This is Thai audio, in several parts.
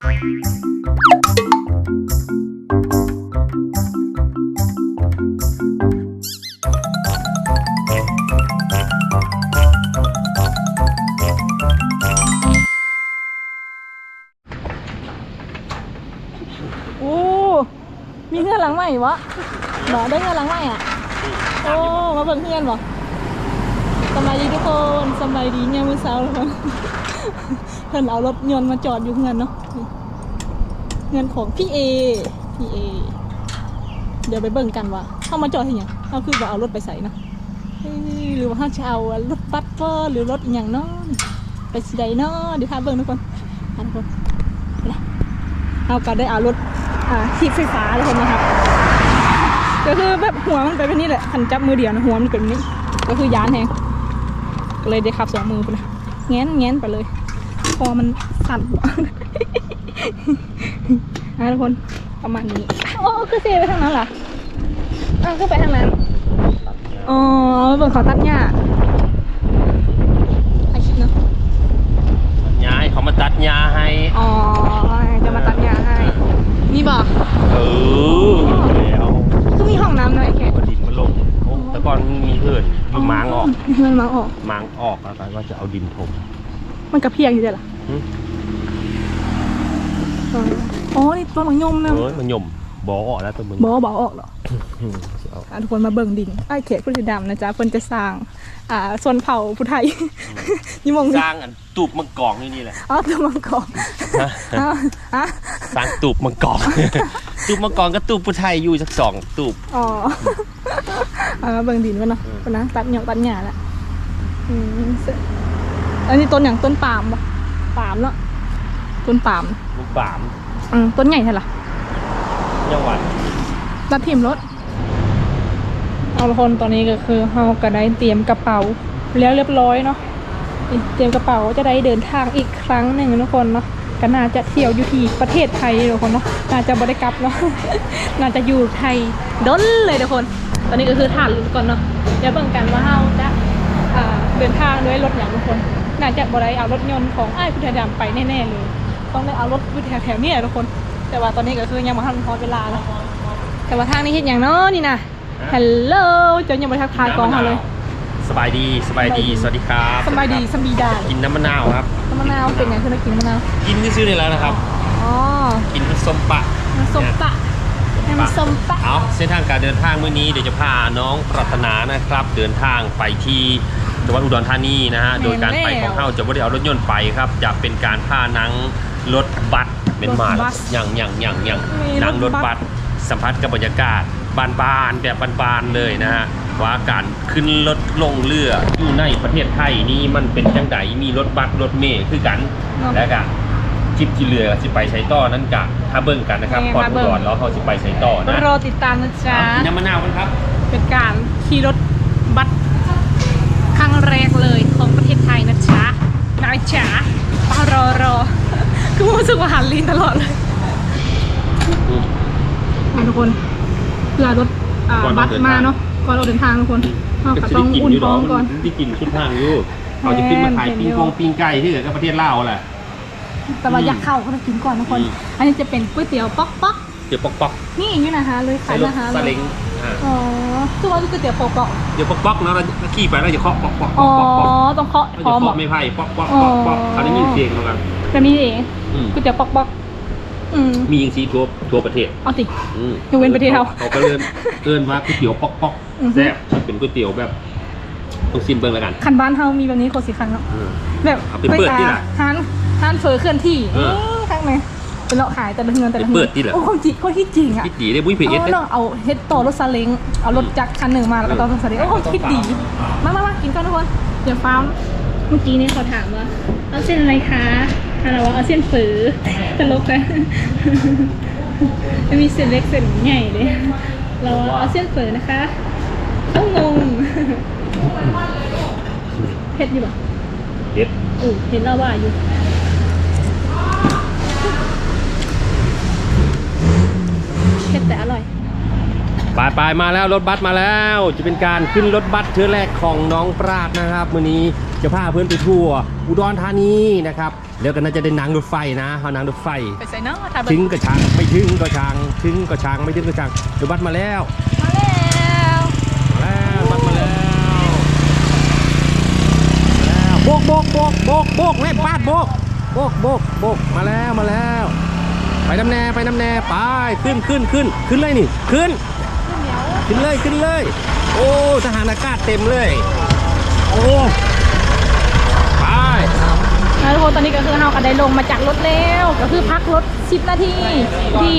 โอ้ มีเงื่อนหลังใหม่วะบอได้เงื่อนหลังใหม่อะ โอ้ มาเบิ่งเงื่อนบ่ สบายดีทุกคนสบายดีเนี่ยมือเช้าทุกคนเพิ่อนเอารถยนต์มาจอดอยู่เงื่อนเนาะเงื่อนของพี่เอพี่เอเดี๋ยวไปเบิ่งกันว่าเข้ามาจอดที่หยังเขาคือว่าเอารถไปใส่เนาะหรือว่าเขาจะเอารถบัสก็หรือรถอย่างเนาะไปสิใดเนาะเดี๋ยวพาเบิ่งทุกคนพาทุกคนเราก็ได้เอารถอ่าขีบไฟฟ้าทุกคนนะครับก็คือแบบหัวมันไปแบบนี้แหละขันจับมือเดียวนะหัวมันเป็นแบบนี้ก็คือยานแหง ก็เลยได้ขับสองมือไปนะแง้นแง้นไปเลย คอมันสั่นนะทุกคนประมาณนี้โอ้คือเซไปทางนั้นเหรออะก็ไปทางนั้นอ๋อเบิ่งเขาตัดหญ้าไอคิดเนาะย้ายเขามาตัดหญ้าให้อ๋อจะมาตัดหญ้าให้นี่บอกเออแล้วก็มีห้องน้ำหน่อยแค่ มางออกมันมาออกมางออกอะไรว่าจะเอาดินถม มันกระเพียงอยู่เดี๋ยวล่ะหึ อ๋อ นี่ต้นมังยมนะเอ้ยมันหย่มบอออกแล้วตัวมึง บอบอกออกเหรออืมสิเอาอะ ทุกคนมาเบิ่งดินไอ้เขตพุทธดำนะจ๊ะเพิ่นจะสร้างอ่าส่วนเผ่าผู้ไทยนี่มองสร้างอันตูบมังกรนี่นี่แหละอ๋อตัวมังกรฮะอ้าวฮะสร้างตูบมังกรตูบมังกรกับตูบผู้ไทยอยู่สักสองตูบอ๋อเอามาเบิ่งดินกันเนาะกันนะตัดเหยาตัดหญ้าละอืมเสร็จอันนี้ต้นอย่างต้นปาล์มปะปาล์มเนาะต้นปาล์มมันปามอืมต้นใหญ่ใช่ล่ะยังหวัด ตัดทิมรถ เอาละคนตอนนี้ก็คือเฮาก็ได้เตรียมกระเป๋าแล้วเรียบร้อยเนาะเตรียมกระเป๋าจะได้เดินทางอีกครั้งหนึ่งทุกคนเนาะก็น่าจะเที่ยวอยู่ที่ประเทศไทยทุกคนเนาะน่าจะบริกลับเนาะน่าจะอยู่ไทยดนเลยทุกคน ตอนนี้ก็คือถ่านลุ้นก่อนเนาะเดี๋ยวเบิ่งกันว่าเฮาจะเดินทางด้วยรถอย่างทุกคน น่าจะบ่ได้เอารถยนต์ของไอ้พุทธดำไปแน่ๆเลย ต้องได้เอารถอยู่แถวๆนี้แหละทุกคน แต่ว่าตอนนี้ก็คือยังมาทันพอเวลาเลย แต่ว่าทางนี้เห็นอย่างเนาะนี่นะฮัลโหลเจ้ายังไม่ทักทายกองเขาเลย สบายดีสบายดี สวัสดีครับสบายดีสบายได้กินน้ำมะนาวครับน้ำมะนาวเป็นไงคือนักกินมะนาว กินที่ซื้อในแล้วนะครับอ๋อกินส้มปะน้ำส้มปะน้ำส้มปะเอาเส้นทางการเดินทางมื้อนี้เดี๋ยวจะพาน้องปรารถนานะครับ เดินทางไปที่จังหวัดอุดรธานีนะฮะโดยการไปของเขาจะไม่ได้เอารถยนต์ไปครับ จะเป็นการพานังรถบัสเป็นมาอย่างอย่างอย่างอย่างนั่งรถบัส สัมผัสกับบรรยากาศบานๆแบบบานๆเลยนะฮะว่าการขึ้นรถลงเรืออยู่ในประเทศไทยนี่มันเป็นจังไดมีรถบัสรถเมล์คือกันและกันทริปที่เรือสิไปใช้ต่อนั่นกะถ้าเบิ่งกันนะครับพอดอุดรแล้วเขาสิไปใช้ต่อนะรอติดตามนะจ๊ะเอากินน้ำมะนาวกันครับ เป็นการขี่รถบัสครั้งแรกเลยของประเทศไทยนะจ๊ะนายจ๋ารอรอคือรู้สึกว่าหันลีนตลอดเลย มาทุกคนเพื่อรถอ่าก่อนอบัอกสเดินทาง มาเนาะก่อนออกเดินทางทุกคนเราก็ต้องอุ่นท้องก่อนได้กินชุดทางอยู่เขาจะขึ้นมาขายแม่นปิ้งกงปิ้งไก่ที่เหลือก็ประเทศลาวแหละ แต่ว่าอยากเข้าก็ต้องกินก่อนทุกคน อืม อันนี้จะเป็นก๋วยเตี๋ยวป๊อกป๊อกเดี๋ยวปอกปอกนี่อย่างนี้นะคะเลยใส่ขายรถนะคะซาเล้งอ่าอ๋อคือว่าก๋วยเตี๋ยวป๊อกป๊อกเดี๋ยวปอกปอกแล้วเราขี่ไปแล้วจะเคาะปอกปอกปอ๋ออกปอกปอกต้องเคาะเราพร้อจะมเหรอเคาะไม่ไผ่ปอกปอกปอกปอกเขาได้ยินเสียงเหมือนกันแบบนี้เองอืมก๋วยเตี๋ยวป๊อกป๊อก อืมมียิงซีทั่วทั่วประเทศเอาติอืมยกเว้นประเทศเราเขาก็เลื่อนเลื่อนว่าก๋วยเตี๋ยวปอกปอกอือฮึ แซ่บมันเป็นก๋วยเตี๋ยวแบบต้องซิมเบิ้งแล้วกันคันบ้านเฮามีแบบนี้โคตรสิคันเนาะอืม แบบเอาไปเปิดที่ไหนร้านร้านเฟอร์เคลื่อนที่เออข้างในเป็นเลาะขายแต่ละเงินแต่ละไปเปิดที่ไหน โอ้คนจิตคนที่จริงอะพี่ตีได้บุ้ยเพเอสเอาเนาะเอาเฮ็ดต่อรถซาเล้งเอารถจักรคันหนึ่งมาแล้วก็ต่อรถซาเล้งโอ้คิดดีมามามากินกันทุกคนเดี๋ยวฟ้ามเมื่อกี้นี่เขาถามว่าเอาเส้นอะไรคะ ถ้าเราว่าเอาเส้นฝือตลกนะมันมีเส้นเล็กเส้นใหญ่เลย เราว่าเอาเส้นฝือนะคะต้องงงเผ็ดอยู่ป่ะเด็ดอือเห็นเราว่าอยู่เผ็ดแต่อร่อยปลายปลายมาแล้วรถบัสมาแล้ว จะเป็นการขึ้นรถบัสเทือแรกของน้องปราดนะครับวันนี้ จะพาเพื่อนไปทัวร์อุดรธานีนะครับแล้วก็น่าจะได้นั่งรถไฟนะเขานั่งรถไฟไปใส่เนาะถ้าเบิ่ถึงงกระชังไม่ถึงก็ชังถึงก็ชังไม่ถึงก็ชังเดี๋ยวบัตรมาแล้วมาแล้วมาแล้วบัตรมาแล้วแล้วโบกโบกโบกโบกโบกแม่ปาดโบกโบกโบกโบกมาแล้วมาแล้ว ไปน้ำแน่ไปน้ำแน่ไปขึ้นขึ้นขึ้นขึ้นเลยนี่ขึ้น ขึ้นเลยขึ้นเลย โอ้ทหารอากาศเต็มเลย โอ้ไป นะทุกคนตอนนี้ก็คือเฮาก็ ได้ลงมาจากรถแล้ว ก็คือพักรถ 10 นาทีที่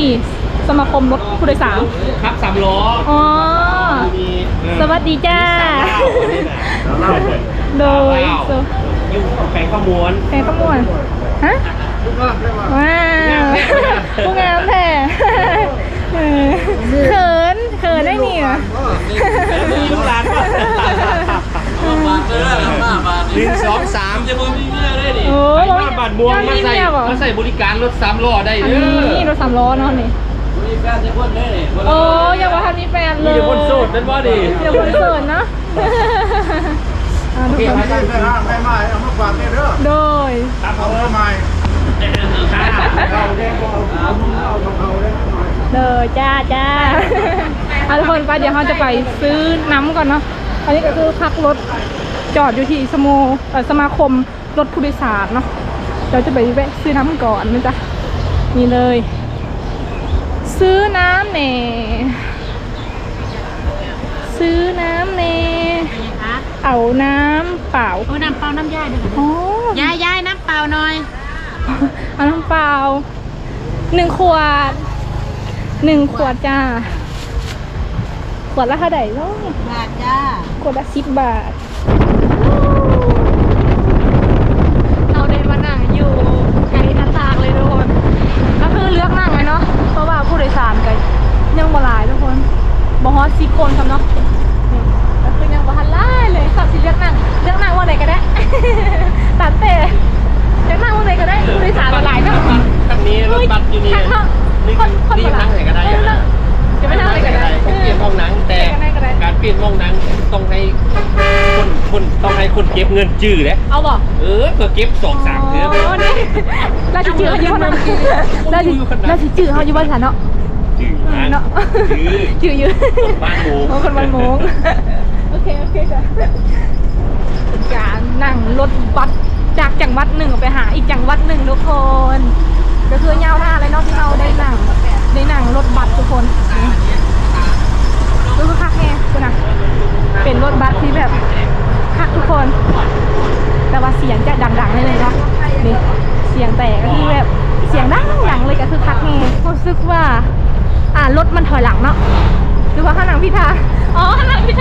สมาคมรถผู้โดยสารครับสามล้ออ๋อ สวัสดีจ้า โดยสอยู่แปลงข้าวม้วนแพงขมวนฮะว้าวผู้งามแท้เออเขินเขินได้นี่เหรอ ลูกหลานป่ะ หนึ่งสองสามจะมึงมีเมียได้ดิ โอ้ ไอ้ บ้านบาดบวงมาใส่เจ้เยบ่มาใส่บริการรถสามล้อได้อันเด้อนี้รถสามล้อเนาะนี่มีแฟนจะคนได้ดิโอ้ยังว่าทำนี้แฟนเลมียแต่คนโสดนั่นว่าดิเดี๋ยวคนเสิร์นเนาะอ่าทุกคนไม่ได้ร่างไม่ไม่เอามาฝากนี่เด้อโดยเอาทำไมเราเด้งเอาเอาเอาเอาเด้งหน่อยเดอจ้าจ้าเอาทุกคนไปเดี๋ยวเราจะไปซื้อน้ำก่อนเนาะอันนี้ก็คือพักรถจอดอยู่ที่สโมเอ่อสมาคมรถผู้โดยสารเนาะ เราจะไปแวะซื้อน้ำก่อนนะจ๊ะนี่เลย ซื้อน้ำเน่ซื้อน้ำเน่เอาน้ำเปล่าโอ้น้ำเปล่าน้ำย่ายด้วยค่ะอ๋อยายยายน้ำเปล่าหน่อยเอาน้ำเปล่าหนึ่งขวดหนึ่งขวดจ้า ขวดละเท่าไหร่เนาะบาทจ้า ขวดละสิบบาท เราได้มานั่งอยู่ไกลหน้าต่างเลยทุกคน ก็คือเลือกนั่งเลยเนาะ เพราะว่าผู้โดยสารก็ยังบ่หลายทุกคนบ่ฮอดสิบคนครับเนาะนี่ก็คือยังบ่ทันหลายเลยสับสิเลือกนั่งเลือกนั่งว่าไหนก็ได้ ตัดเตะเลือกนั่งว่าไหนก็ได้ผู้โดยสารบ่หลายเนาะคันนี้รถบัสอยู่นี่ข้างๆนี่คนคนนี่บ่หลานั่ยงไหนก็ได้เอออะจะไม่นั่งไหนก็ได้ผมเปลี่ยนห้องหนังแต่เปลี่ยนได้ก็ได้การเปลี่ยนห้องหนังต้องให้คนคนต้องให้คนเก็บเงินจื้อเลยเอาบ่เออก็เก็บสองสามเทื่อโนี่เราจะจื้อเขาอยู่บ้านเราจะเราจะจื้อเขาอยู่บ้านฉันเนาะจื้อนะ เนาะจื้อจื้ออยู่บ้านโมงโอ้คนบ้านโมงโอเคโอเคจ้ะเป็นการนั่งรถบัสจากจังหวัดหนึ่งไปหาอีกจังหวัดหนึ่งทุกคน ก็คือยาวท่าเลยเนาะที่เราได้นั่งได้นั่งรถบัสทุกคนก็คือคักแน่คุณนะเป็นรถบัสที่แบบคักทุกคน แต่ว่าเสียงจะดังๆเลยเลยเนาะนี่เสียงแต่ก็คือแบบเสียงดังดังๆเลยก็คือคักแน่รู้สึกว่า อ่ารถมันถอยหลังเนาะหรือว่าข้างหลังพิธาอ๋อข้างหลังพิธา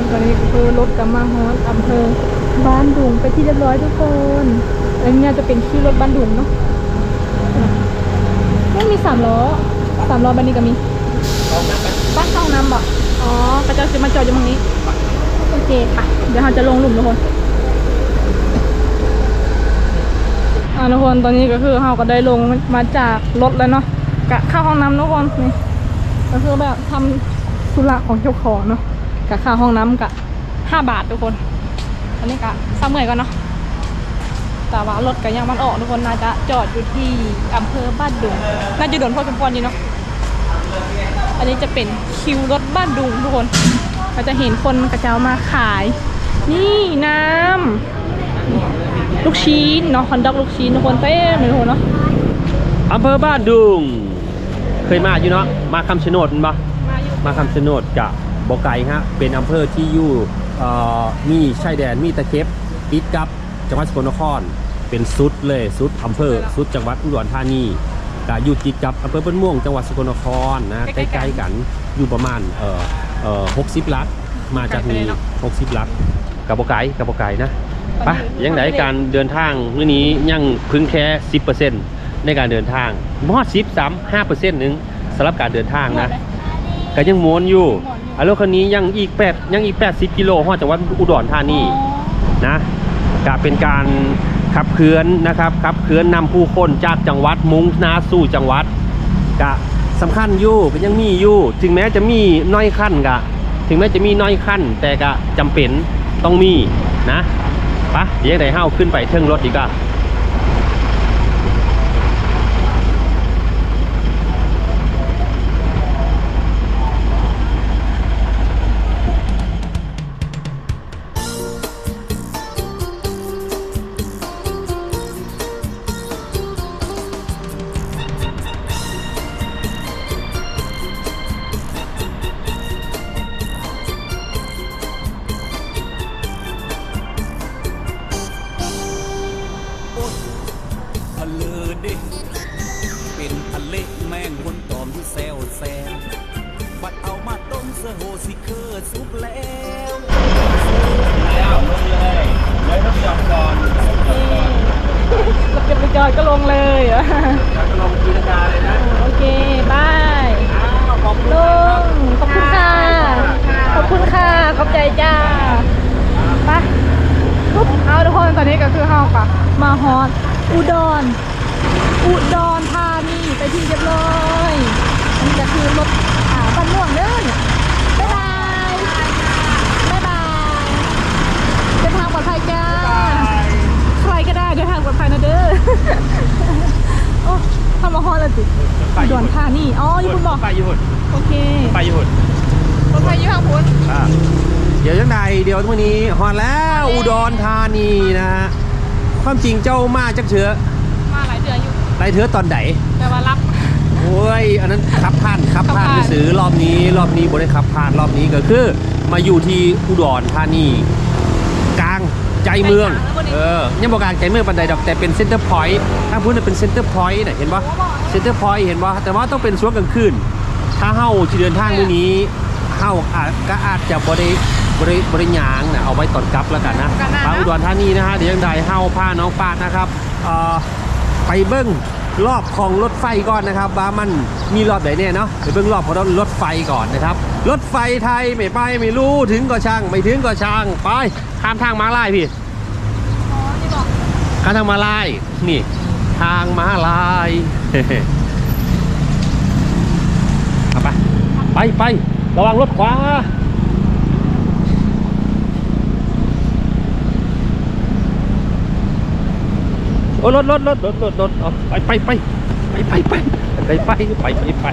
นตอนนี้คือรถกลับมาฮอนอำเภอบ้านดุงไปที่เรียบร้อยทุกคนอันนี้จะเป็นชื่อรถบ้านดุงเนาะไม่มีสามล้อสามล้อบันนี้ก็มีบ้านช่องน้ำบ่อ๋อพระเจ้าจมาจอดอยู่ตรงนี้โอเคปะเดี๋ยวเราจะลงหลุมทุกคนอะทุกคนตอนนี้ก็คือเราก็ได้ลงมาจากรถแล้วเนาะกะเข้าห้องน้ำทุกคนนี่ก็คือแบบทำธุระของเจ้าของเนาะ กะค่าห้องน้ำกะห้าบาททุกคน อันนี้กะซ้ำเหมือนกันเนาะแต่ว่ารถก็ยังมันออกทุกคนน่าจะจอดอยู่ที่อำเภอบ้านดุงน่าจะโดนพอสมควรดีเนาะอันนี้จะเป็นคิวรถบ้านดุงทุกคนเราจะเห็นคนกระเจ้ามาขาย นี่น้ำนี่ลูกชิ้นเนาะคอนดอกลูกชิ้นทุกคนเต้มเลยทุกคนเนาะอำเภอบ้านดุง เคยมาอยู่เนาะมาคำชะโนดแม่นปะมาอยู่มาคำชะโนดกับ บอไก่ฮะเป็นอำเภอที่อยู่เอ่อมีชายแดนมีตะเข็บติดกับจังหวัดสกลนคร เป็นสุดเลยสุดอำเภอสุดจังหวัดอุดรธานีก็อยู่ติดกับอำเภอบ้านม่วงจังหวัดสกลนครนะใกล้ๆกันอยู่ประมาณเอ่อเอ่อ60ลักมาจากนี้60ลักกับบอไก่กับบอไก่นะไปยังไงการเดินทางมื้อนี้ยังเพึ่งแค่10%ในการเดินทางมอด10 3 5%หนึงสำหรับการเดินทางนะก็ยังม้วนอยู่ อารถคันนี้ยังอีก8ยังอีก 80 กิโลฮอดจังหวัดอุดรธานีนะก็เป็นการขับเคลื่อนนะครับขับเคลื่อนนำผู้คนจากจังหวัดมุงนาสู่จังหวัดก็สำคัญอยู่ก็ยังมีอยู่ ถึงแม้จะมีน้อยขั้นก็ถึงแม้จะมีน้อยขั้น แต่ก็จำเป็นต้องมีนะไปะเดี๋ยวไหนเฮาขึ้นไปเทิงรถดีกว่า ขอบใจจ้าไปปุ๊บเอาทุกคนตอนนี้ก็คือเฮาปะมาฮอตอุดร อุดรธานีไปที่เรียบร้อยอันนี้ก็คือรถอ่าบ้านม่วงเด้อเนี่ยบ๊ายบายบ๊ายบายเดินทางปลอดภัยจ้าใครก็ได้เดินทางปลอดภัยนะเด้อโอ้ทำมาฮอตแล้วจิอุดรธานีอ๋ออยู่คุณบอกไปอยู่หุ่นโอเคไปอยู่หุ่นปลอดภัยอยู่ทางพุ้นอ่า เดี๋ยวยังไงเดี๋ยววันนี้ฮอดแล้วอุดรธานีนะฮะความจริงเจ้ามาจักเชื้อมาหลายเดือนอยู่ไรเถือตอนไหนแต่ว่ารับโอ้ยอันนั้นขับผ่านขับผ่านขับผ่านซื้อรอบนี้รอบนี้บได้ขับผ่านรอบนี้ก็คือ มาอยู่ที่อุดรธานีกลางใจเมืองเออยังบอกกลางใจเมืองปันใดดอกแต่เป็นเซ็นเตอร์พอยต์ถ้าพูดน่ะเป็นเซ็นเตอร์พอยต์น่ะเห็นปะเซ็นเตอร์พอยต์เห็นปะแต่ว่าต้องเป็นช่วงกลางคืนถ้าเฮาที่เดินทางมื้อนี้เฮาอาจก็อาจจะบ่ได้ บ่ได้บ่ได้ยางนะเอาไว้ตอนกลับแล้วกันนะทางอุดรธานีนะฮะเดี๋ยวยังใดเฮาพาน้องปาดนะครับเอ่อไปเบิ้งรอบของรถไฟก่อนนะครับว่ามันมีรอบไหนเนี่ยเนาะไปเบิ้งรอบของรถไฟก่อนนะครับ รถไฟไทยไม่ไปไม่รู้ถึงก็ช่าง ไม่ถึงก็ช่างไปข้ามทางม้าลายพี่ อ๋อนี่บอกข้ามทางม้าลาย นี่ ทางม้าลาย เอาไป ไปไประวังรถขวา โอ้รถรถรถรถรถรถไปไปไปไปไปไปไปไปไป